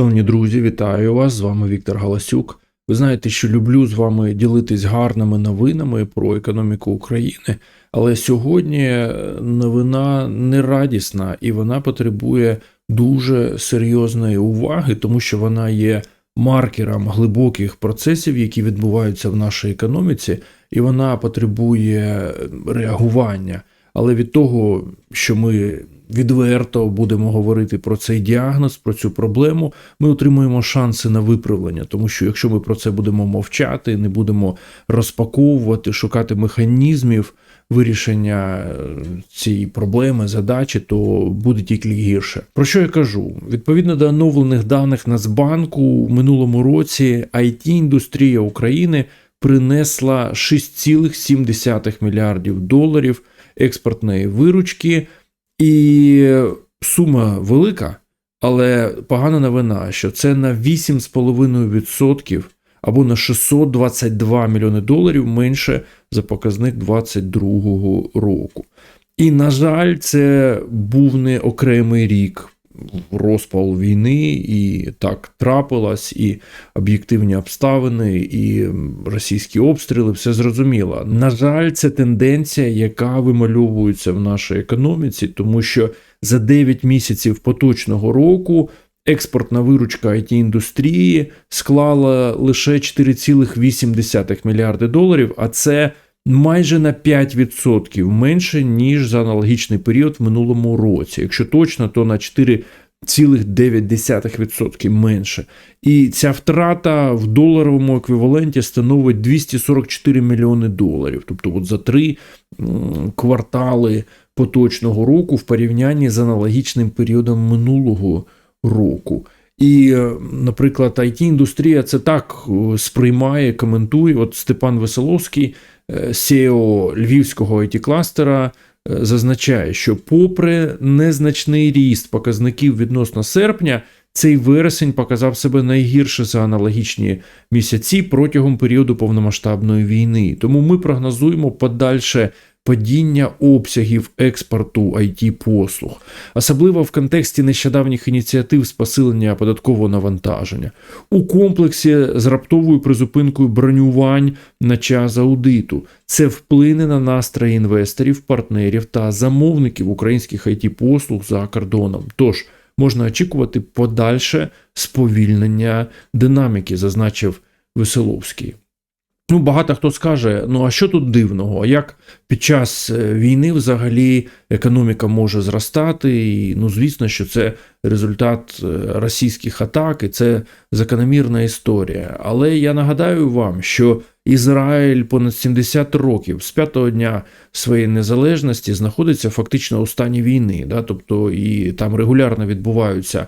Шановні друзі, вітаю вас! З вами Віктор Галасюк. Ви знаєте, що люблю з вами ділитись гарними новинами про економіку України. Але сьогодні новина не радісна і вона потребує дуже серйозної уваги, тому що вона є маркером глибоких процесів, які відбуваються в нашій економіці, і вона потребує реагування. Але від того, що ми відверто будемо говорити про цей діагноз, про цю проблему, ми отримуємо шанси на виправлення. Тому що якщо ми про це будемо мовчати, не будемо розпаковувати, шукати механізмів вирішення е, цієї проблеми, задачі, то буде тільки гірше. Про що я кажу? Відповідно до оновлених даних Нацбанку, в минулому році it індустрія України принесла 6,7 мільярдів доларів експортної виручки. І сума велика, але погана новина, що це на 8,5% або на 622 мільйони доларів менше за показник 2022 року. І, на жаль, це був не окремий рік розпал війни, і так трапилось, і об'єктивні обставини, і російські обстріли, все зрозуміло. На жаль, це тенденція, яка вимальовується в нашій економіці, тому що за 9 місяців поточного року. Експортна виручка it індустрії склала лише 4,8 мільярди доларів, а це майже на 5% менше, ніж за аналогічний період в минулому році. Якщо точно, то на 4,9% менше. І ця втрата в доларовому еквіваленті становить 244 мільйони доларів. Тобто, от за три квартали поточного року в порівнянні з аналогічним періодом минулого року. І, наприклад, it індустрія це так е, сприймає, коментує. От Степан Веселовський, SEO львівського it кластера е, зазначає, що, попри незначний ріст показників відносно серпня, цей вересень показав себе найгірше за аналогічні місяці протягом періоду повномасштабної війни. Тому ми прогнозуємо подальше падіння обсягів експорту it послуг, особливо в контексті нещодавніх ініціатив з посилення податкового навантаження, у комплексі з раптовою призупинкою бронювань на час аудиту. Це вплине на настрої інвесторів, партнерів та замовників українських it послуг за кордоном. Тож можна очікувати подальше сповільнення динаміки, зазначив Веселовський. Ну, багато хто скаже: ну а що тут дивного? Як під час е, війни взагалі економіка може зростати? І ну, звісно, що це результат е, російських атак, і це закономірна історія. Але я нагадаю вам, що Ізраїль понад 70 років з п'ятого дня своєї незалежності знаходиться фактично у стані війни. Да? Тобто і там регулярно відбуваються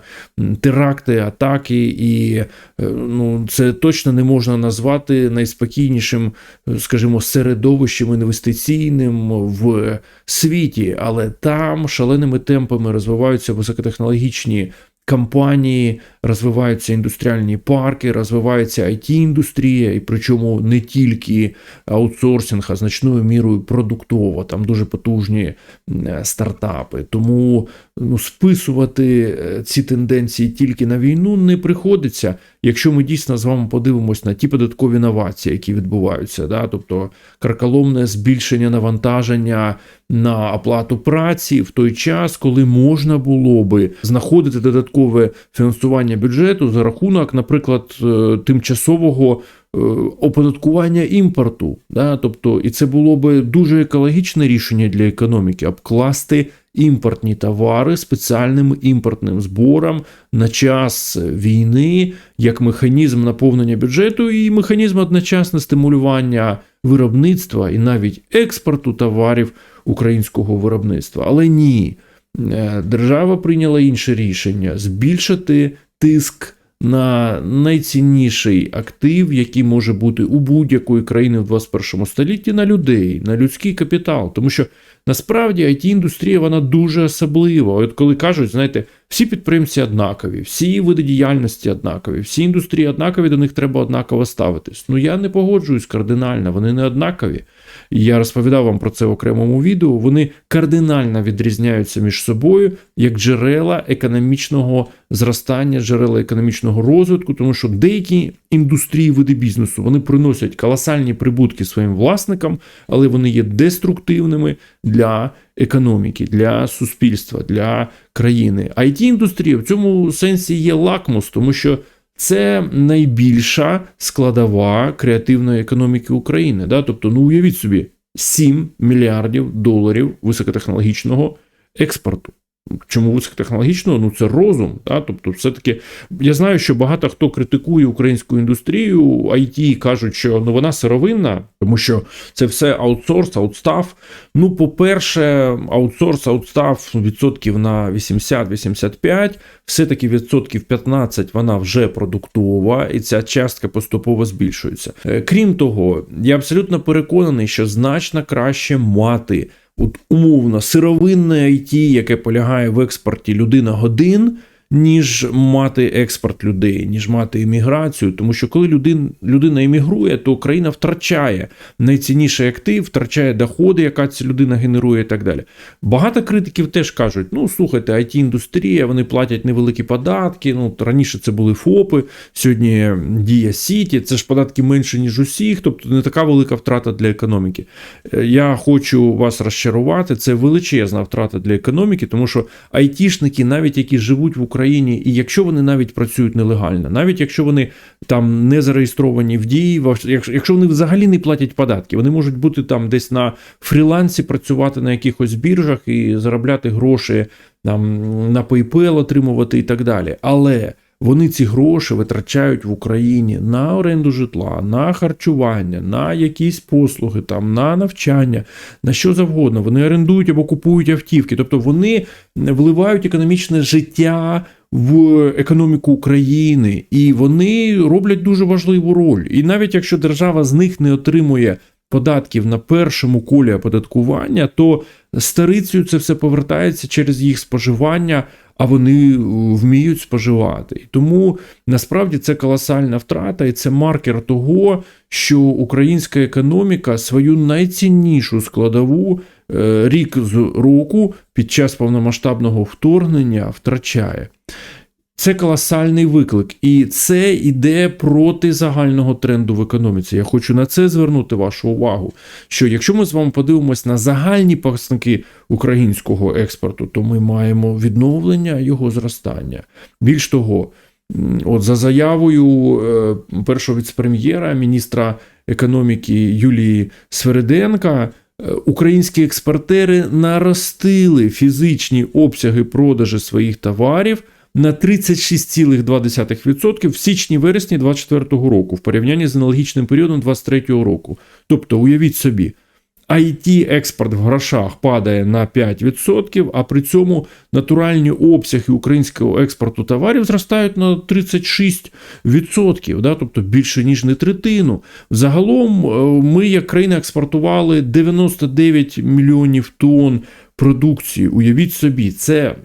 теракти, атаки, і е, ну, це точно не можна назвати найспокійнішим, скажімо, середовищем інвестиційним в світі, але там шаленими темпами розвиваються високотехнологічні компанії, розвиваються індустріальні парки, розвивається it індустрія і причому не тільки аутсорсинг, а значною мірою продуктово, там дуже потужні стартапи. Тому ну, списувати е, ці тенденції тільки на війну не приходиться, якщо ми дійсно з вами подивимось на ті податкові новації, які відбуваються, да? тобто карколомне збільшення навантаження на оплату праці в той час, коли можна було би знаходити додаткове фінансування бюджету за рахунок, наприклад, е, тимчасового. Е, оподаткування імпорту, да, тобто, і це було би дуже екологічне рішення для економіки обкласти імпортні товари спеціальним імпортним збором на час війни як механізм наповнення бюджету і механізм одночасне стимулювання виробництва і навіть експорту товарів українського виробництва. Але ні, держава прийняла інше рішення збільшити тиск. На найцінніший актив, який може бути у будь-якої країни в 21 столітті, на людей, на людський капітал. Тому що насправді it індустрія вона дуже особлива. От коли кажуть, знаєте, Всі підприємці однакові, всі види діяльності однакові, всі індустрії однакові, до них треба однаково ставитись. Ну я не погоджуюсь кардинально, вони не однакові. Я розповідав вам про це в окремому відео. Вони кардинально відрізняються між собою як джерела економічного зростання, джерела економічного розвитку, тому що деякі індустрії види бізнесу вони приносять колосальні прибутки своїм власникам, але вони є деструктивними для економіки, для суспільства, для країни. it індустрія в цьому сенсі є лакмус, тому що. Це найбільша складова креативної економіки України. Да? Тобто, ну уявіть собі, 7 мільярдів доларів високотехнологічного експорту. Чому високотехнологічного? Ну це розум. Да? Тобто, все-таки я знаю, що багато хто критикує українську індустрію, IT кажуть, що ну вона сировинна, тому що це все аутсорс, аутстав. Ну, по-перше, аутсорс, аутстав відсотків на 80-85, все-таки відсотків 15 вона вже продуктова, і ця частка поступово збільшується. Е, Крім того, я абсолютно переконаний, що значно краще мати от умовно сировинне IT, яке полягає в експорті людина годин, ніж мати експорт людей, ніж мати імміграцію. Тому що коли людин, людина іммігрує, то країна втрачає найцінніший актив, втрачає доходи, яка ця людина генерує, і так далі. Багато критиків теж кажуть: ну слухайте, it індустрія вони платять невеликі податки. Ну раніше це були ФОПи, сьогодні Дія Сіті. Це ж податки менше ніж усіх, тобто не така велика втрата для економіки. Е, Я хочу вас розчарувати. Це величезна втрата для економіки, тому що айтішники, навіть які живуть в Україні. Україні, і якщо вони навіть працюють нелегально, навіть якщо вони там не зареєстровані в дії, якщо вони взагалі не платять податки, вони можуть бути там десь на фрілансі, працювати на якихось біржах і заробляти гроші там на PayPal отримувати і так далі. Але вони ці гроші витрачають в Україні на оренду житла, на харчування, на якісь послуги, там, на навчання, на що завгодно. Вони орендують або купують автівки. Тобто вони вливають економічне життя в економіку України, і вони роблять дуже важливу роль. І навіть якщо держава з них не отримує податків на першому колі оподаткування, то старицею це все повертається через їх споживання а вони е, вміють споживати. Тому насправді це колосальна втрата, і це маркер того, що українська економіка свою найціннішу складову е, рік з року під час повномасштабного вторгнення втрачає. Це колосальний виклик, і це йде проти загального тренду в економіці. Я хочу на це звернути вашу увагу. Що якщо ми з вами подивимось на загальні показники українського експорту, то ми маємо відновлення його зростання. Більш того, от за заявою е, першого віцпрем'єра, міністра економіки Юлії Свериденка. Е, українські експортери наростили фізичні обсяги продажі своїх товарів на 36,2% в січні-вересні 2024 року в порівнянні з аналогічним періодом 2023 року. Тобто, уявіть собі, it експорт в грошах падає на 5%, а при цьому натуральні обсяги українського експорту товарів зростають на 36%, да, тобто більше ніж не третину. Загалом е, ми, як країна, експортували 99 мільйонів тонн продукції. Уявіть собі, це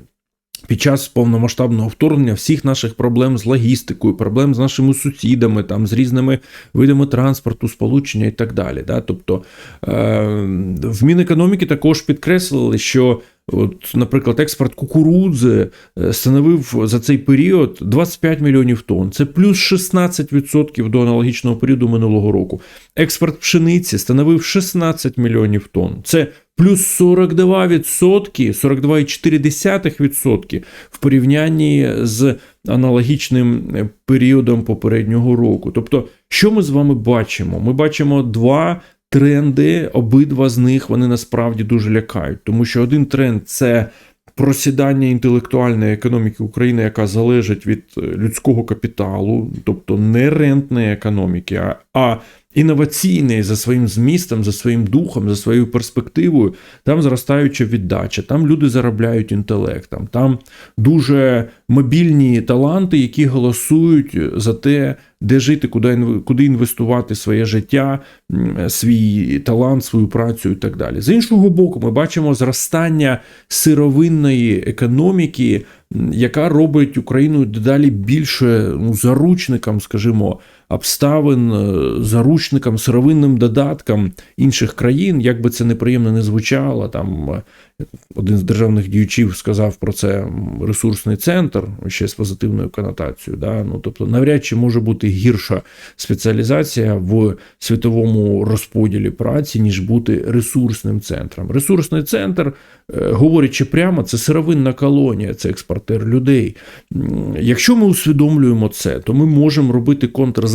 під час повномасштабного вторгнення всіх наших проблем з логістикою, проблем з нашими сусідами, там з різними видами транспорту, сполучення і так далі. Да? Тобто е, в Мінекономіки також підкреслили, що От, Наприклад, експорт кукурудзи е, становив за цей період 25 мільйонів тонн. Це плюс 16% до аналогічного періоду минулого року. Експорт пшениці становив 16 мільйонів тонн. Це плюс 42%, 42,4% в порівнянні з аналогічним е, періодом попереднього року. Тобто, що ми з вами бачимо? Ми бачимо два тренди, обидва з них вони насправді дуже лякають, тому що один тренд це просідання інтелектуальної економіки України, яка залежить від е, людського капіталу, тобто не рентної економіки, а інноваційний за своїм змістом, за своїм духом, за своєю перспективою, там зростаюча віддача, там люди заробляють інтелектом, там дуже мобільні таланти, які голосують за те, де жити, куди, куди інвестувати своє життя, свій талант, свою працю і так далі. З іншого боку, ми бачимо зростання сировинної економіки, яка робить Україну дедалі більше ну, заручником, скажімо, обставин, е, заручником, сировинним додатком інших країн, як би це неприємно не звучало. Там е, один з державних діячів сказав про це ресурсний центр, ще з позитивною конотацією. Да? Ну, тобто, навряд чи може бути гірша спеціалізація в світовому розподілі праці, ніж бути ресурсним центром. Ресурсний центр, е, говорячи прямо, це сировинна колонія, це експортер людей. Якщо ми усвідомлюємо це, то ми можемо робити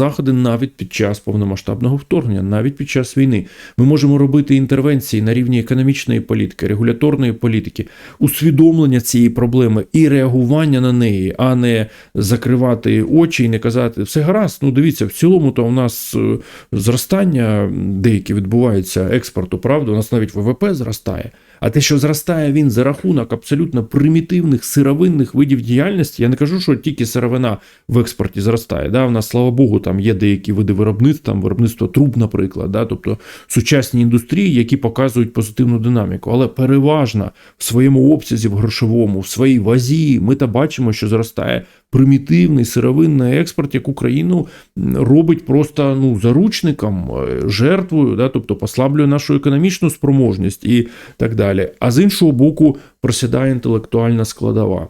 контрзаходи навіть під час повномасштабного вторгнення, навіть під час війни. Ми можемо робити інтервенції на рівні економічної політики, регуляторної політики, усвідомлення цієї проблеми і реагування на неї, а не закривати очі і не казати все гаразд. Ну дивіться, в цілому то у нас е, зростання деяке відбувається експорту, правда, у нас навіть ВВП зростає. А те, що зростає він за рахунок абсолютно примітивних сировинних видів діяльності, я не кажу, що тільки сировина в експорті зростає. Да? У нас, слава Богу, там є деякі види виробництва, там виробництво труб, наприклад, да? тобто сучасні індустрії, які показують позитивну динаміку. Але переважно в своєму обсязі, в грошовому, в своїй вазі, ми та бачимо, що зростає примітивний сировинний експорт, як Україну робить просто ну, заручником, е, жертвою, да? тобто послаблює нашу економічну спроможність і так далі. А з іншого боку, просідає інтелектуальна складова.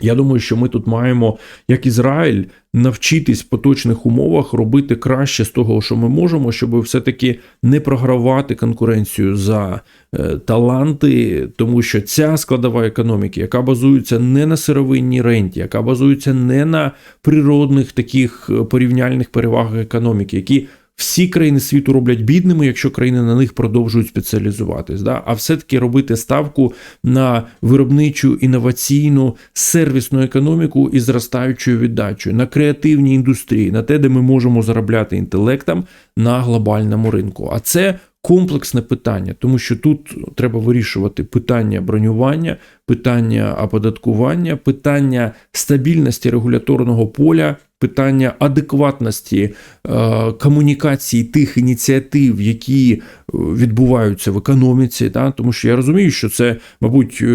Я думаю, що ми тут маємо, як Ізраїль, навчитись в поточних умовах робити краще з того, що ми можемо, щоб все-таки не програвати конкуренцію за е, таланти, тому що ця складова економіки, яка базується не на сировинній ренті, яка базується не на природних таких е, порівняльних перевагах економіки, які всі країни світу роблять бідними, якщо країни на них продовжують спеціалізуватись. Да? А все-таки робити ставку на виробничу, інноваційну, сервісну економіку із зростаючою віддачею, на креативні індустрії, на те, де ми можемо заробляти інтелектом на глобальному ринку. А це комплексне питання, тому що тут треба вирішувати питання бронювання, питання оподаткування, питання стабільності регуляторного поля. Питання адекватності е, комунікації тих ініціатив, які е, відбуваються в економіці, та? тому що я розумію, що це, мабуть, е,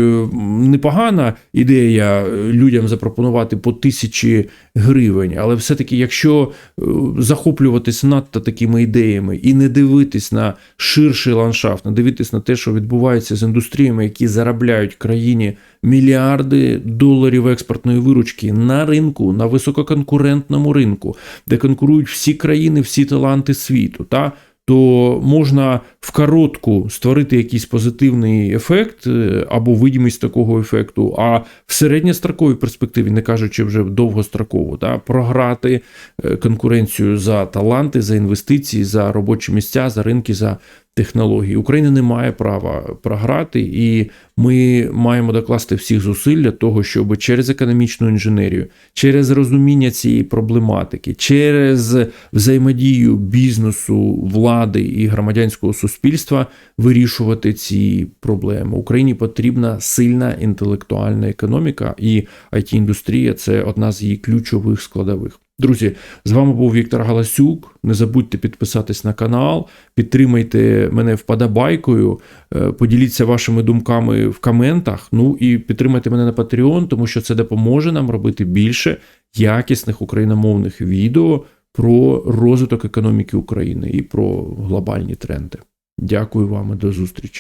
непогана ідея людям запропонувати по тисячі гривень, але все-таки, якщо е, захоплюватись надто такими ідеями і не дивитись на ширший ландшафт, не дивитись на те, що відбувається з індустріями, які заробляють країні мільярди доларів експортної виручки на ринку, на висококонкурентному ринку, де конкурують всі країни, всі таланти світу. Та? То можна в коротку створити якийсь позитивний ефект е, або видимість такого ефекту, а в середньостроковій перспективі, не кажучи вже в довгострокову, та, програти е, конкуренцію за таланти, за інвестиції, за робочі місця, за ринки, за технології. Україна не має права програти, і ми маємо докласти всіх зусиль для того, щоб через економічну інженерію, через розуміння цієї проблематики, через взаємодію бізнесу, влади і громадянського суспільства вирішувати ці проблеми. Україні потрібна сильна інтелектуальна економіка, і it індустрія це одна з її ключових складових. Друзі, з вами був Віктор Галасюк. Не забудьте підписатись на канал, підтримайте мене вподобайкою, е, поділіться вашими думками в коментах. Ну і підтримайте мене на Patreon, тому що це допоможе нам робити більше якісних україномовних відео про розвиток економіки України і про глобальні тренди. Дякую вам і до зустрічі.